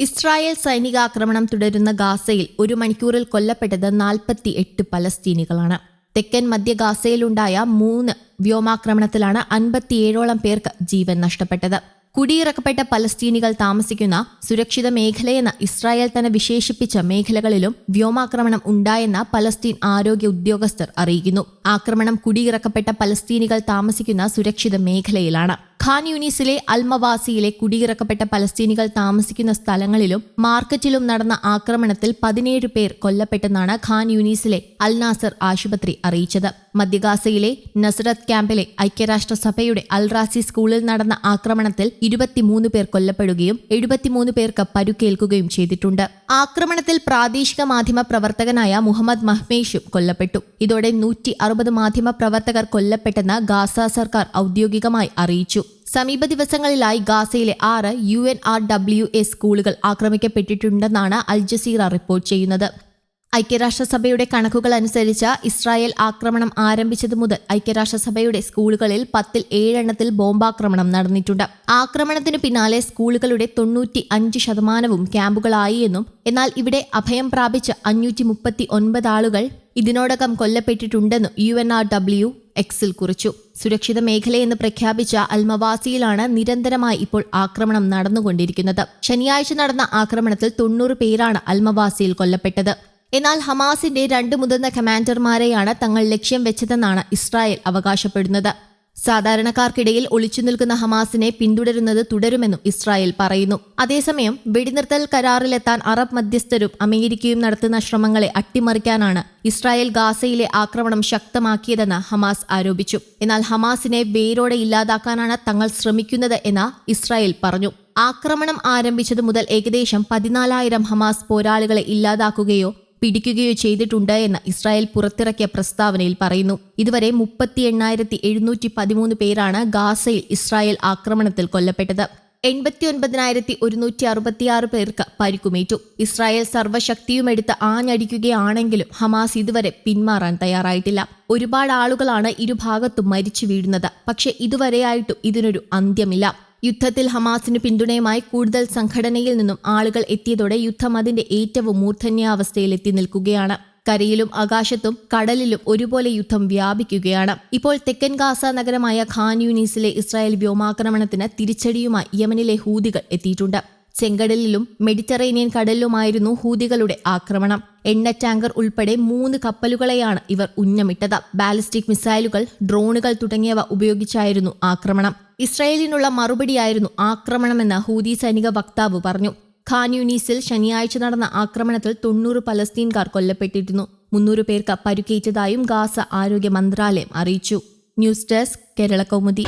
Israel സൈനികാക്രമണം തുടരുന്ന ഗാസയിൽ ഒരു മണിക്കൂറിൽ കൊല്ലപ്പെട്ടത് നാൽപ്പത്തി എട്ട് പലസ്തീനികളാണ്. തെക്കൻ മധ്യ ഗാസയിലുണ്ടായ മൂന്ന് വ്യോമാക്രമണത്തിലാണ് അൻപത്തിയേഴോളം പേർക്ക് ജീവൻ നഷ്ടപ്പെട്ടത്. കുടിയിറക്കപ്പെട്ട പലസ്തീനികൾ താമസിക്കുന്ന സുരക്ഷിത മേഖലയെന്ന് ഇസ്രായേൽ തന്നെ വിശേഷിപ്പിച്ച മേഖലകളിലും വ്യോമാക്രമണം ഉണ്ടായെന്ന് പലസ്തീൻ ആരോഗ്യ ഉദ്യോഗസ്ഥർ അറിയിക്കുന്നു. ആക്രമണം കുടിയിറക്കപ്പെട്ട പലസ്തീനികൾ താമസിക്കുന്ന സുരക്ഷിത മേഖലയിലാണ്. ഖാൻ യൂനിസിലെ അൽമവാസിയിലെ കുടിയിറക്കപ്പെട്ട പലസ്തീനികൾ താമസിക്കുന്ന സ്ഥലങ്ങളിലും മാർക്കറ്റിലും നടന്ന ആക്രമണത്തിൽ പതിനേഴ് പേർ കൊല്ലപ്പെട്ടെന്നാണ് ഖാൻ യൂനീസിലെ അൽ നാസർ ആശുപത്രി അറിയിച്ചത്. മധ്യഗാസയിലെ നസറത്ത് ക്യാമ്പിലെ ഐക്യരാഷ്ട്രസഭയുടെ അൽറാസി സ്കൂളിൽ നടന്ന ആക്രമണത്തിൽ ഇരുപത്തിമൂന്ന് പേർ കൊല്ലപ്പെടുകയും എഴുപത്തിമൂന്ന് പേർക്ക് പരുക്കേൽക്കുകയും ചെയ്തിട്ടുണ്ട്. ആക്രമണത്തിൽ പ്രാദേശിക മാധ്യമ പ്രവർത്തകനായ മുഹമ്മദ് മഹ്മേഷും കൊല്ലപ്പെട്ടു. ഇതോടെ നൂറ്റി അറുപത് മാധ്യമ പ്രവർത്തകർ കൊല്ലപ്പെട്ടെന്ന് ഗാസ സർക്കാർ ഔദ്യോഗികമായി അറിയിച്ചു. സമീപ ദിവസങ്ങളിലായി ഗാസയിലെ ആറ് U N R W S സ്കൂളുകൾ ആക്രമിക്കപ്പെട്ടിട്ടുണ്ടെന്നാണ് അൽ ജസീറ റിപ്പോർട്ട് ചെയ്യുന്നത്. ഐക്യരാഷ്ട്രസഭയുടെ കണക്കുകൾ അനുസരിച്ച് ഇസ്രായേൽ ആക്രമണം ആരംഭിച്ചതു മുതൽ ഐക്യരാഷ്ട്രസഭയുടെ സ്കൂളുകളിൽ പത്തിൽ ഏഴെണ്ണത്തിൽ ബോംബാക്രമണം നടന്നിട്ടുണ്ട്. ആക്രമണത്തിന് പിന്നാലെ സ്കൂളുകളുടെ തൊണ്ണൂറ്റി അഞ്ച് ശതമാനവും ക്യാമ്പുകളായി എന്നും എന്നാൽ ഇവിടെ അഭയം പ്രാപിച്ച അഞ്ഞൂറ്റി മുപ്പത്തി ഒൻപത് ആളുകൾ ഇതിനോടകം കൊല്ലപ്പെട്ടിട്ടുണ്ടെന്നും യു എൻ ആർ ഡബ്ല്യു എക്സിൽ കുറിച്ചു. സുരക്ഷിത മേഖലയെന്ന് പ്രഖ്യാപിച്ച അൽമവാസിയിലാണ് നിരന്തരമായി ഇപ്പോൾ ആക്രമണം നടന്നുകൊണ്ടിരിക്കുന്നത്. ശനിയാഴ്ച നടന്ന ആക്രമണത്തിൽ തൊണ്ണൂറ് പേരാണ് അൽമവാസിയിൽ കൊല്ലപ്പെട്ടത്. എന്നാൽ ഹമാസിന്റെ രണ്ട് മുതിർന്ന കമാൻഡർമാരെയാണ് തങ്ങൾ ലക്ഷ്യം വെച്ചതെന്നാണ് ഇസ്രായേൽ അവകാശപ്പെടുന്നത്. സാധാരണക്കാർക്കിടയിൽ ഒളിച്ചു നിൽക്കുന്ന ഹമാസിനെ പിന്തുടരുന്നത് തുടരുമെന്നും ഇസ്രായേൽ പറയുന്നു. അതേസമയം വെടിനിർത്തൽ കരാറിലെത്താൻ അറബ് മധ്യസ്ഥരും അമേരിക്കയും നടത്തുന്ന ശ്രമങ്ങളെ അട്ടിമറിക്കാനാണ് ഇസ്രായേൽ ഗാസയിലെ ആക്രമണം ശക്തമാക്കിയതെന്ന് ഹമാസ് ആരോപിച്ചു. എന്നാൽ ഹമാസിനെ വേരോടെ ഇല്ലാതാക്കാനാണ് തങ്ങൾ ശ്രമിക്കുന്നത് എന്ന് ഇസ്രായേൽ പറഞ്ഞു. ആക്രമണം ആരംഭിച്ചതു മുതൽ ഏകദേശം പതിനാലായിരം ഹമാസ് പോരാളികളെ ഇല്ലാതാക്കുകയോ പിടിക്കുകയോ ചെയ്തിട്ടുണ്ട് എന്ന് ഇസ്രായേൽ പുറത്തിറക്കിയ പ്രസ്താവനയിൽ പറയുന്നു. ഇതുവരെ മുപ്പത്തി എണ്ണായിരത്തി എഴുന്നൂറ്റി പതിമൂന്ന് പേരാണ് ഗാസയിൽ ഇസ്രായേൽ ആക്രമണത്തിൽ കൊല്ലപ്പെട്ടത്. എൺപത്തി ഒൻപതിനായിരത്തി ഒരുന്നൂറ്റി അറുപത്തിയാറ് പേർക്ക് പരിക്കുമേറ്റു. ഇസ്രായേൽ സർവശക്തിയുമെടുത്ത് ആഞ്ഞടിക്കുകയാണെങ്കിലും ഹമാസ് ഇതുവരെ പിന്മാറാൻ തയ്യാറായിട്ടില്ല. ഒരുപാട് ആളുകളാണ് ഇരുഭാഗത്തും മരിച്ചു വീഴുന്നത്. പക്ഷേ ഇതുവരെയായിട്ടും ഇതിനൊരു അന്ത്യമില്ല. യുദ്ധത്തിൽ ഹമാസിന് പിന്തുണയുമായി കൂടുതൽ സംഘടനയിൽ നിന്നും ആളുകൾ എത്തിയതോടെ യുദ്ധം അതിന്റെ ഏറ്റവും മൂർധന്യാവസ്ഥയിൽ എത്തി നിൽക്കുകയാണ്. കരയിലും ആകാശത്തും കടലിലും ഒരുപോലെ യുദ്ധം വ്യാപിക്കുകയാണ്. ഇപ്പോൾ തെക്കൻ ഗാസ നഗരമായ ഖാൻ യൂനീസിലെ ഇസ്രായേൽ വ്യോമാക്രമണത്തിന് തിരിച്ചടിയുമായി യമനിലെ ഹൂതികൾ എത്തിയിട്ടുണ്ട്. ചെങ്കടലിലും മെഡിറ്ററേനിയൻ കടലിലുമായിരുന്നു ഹൂതികളുടെ ആക്രമണം. എണ്ണ ടാങ്കർ ഉൾപ്പെടെ മൂന്ന് കപ്പലുകളെയാണ് ഇവർ ഉന്നമിട്ടത്. ബാലിസ്റ്റിക് മിസൈലുകൾ ഡ്രോണുകൾ തുടങ്ങിയവ ഉപയോഗിച്ചായിരുന്നു ആക്രമണം. ഇസ്രായേലിനുള്ള മറുപടിയായിരുന്നു ആക്രമണമെന്ന് ഹൂതി സൈനിക വക്താവ് പറഞ്ഞു. ഖാൻ യൂണീസിൽ ശനിയാഴ്ച നടന്ന ആക്രമണത്തിൽ തൊണ്ണൂറ് പലസ്തീൻകാർ കൊല്ലപ്പെട്ടിരുന്നു. മുന്നൂറ് പേർക്ക് പരുക്കേറ്റതായും ഗാസ ആരോഗ്യ മന്ത്രാലയം അറിയിച്ചു. News desk Kerala Kaumudi.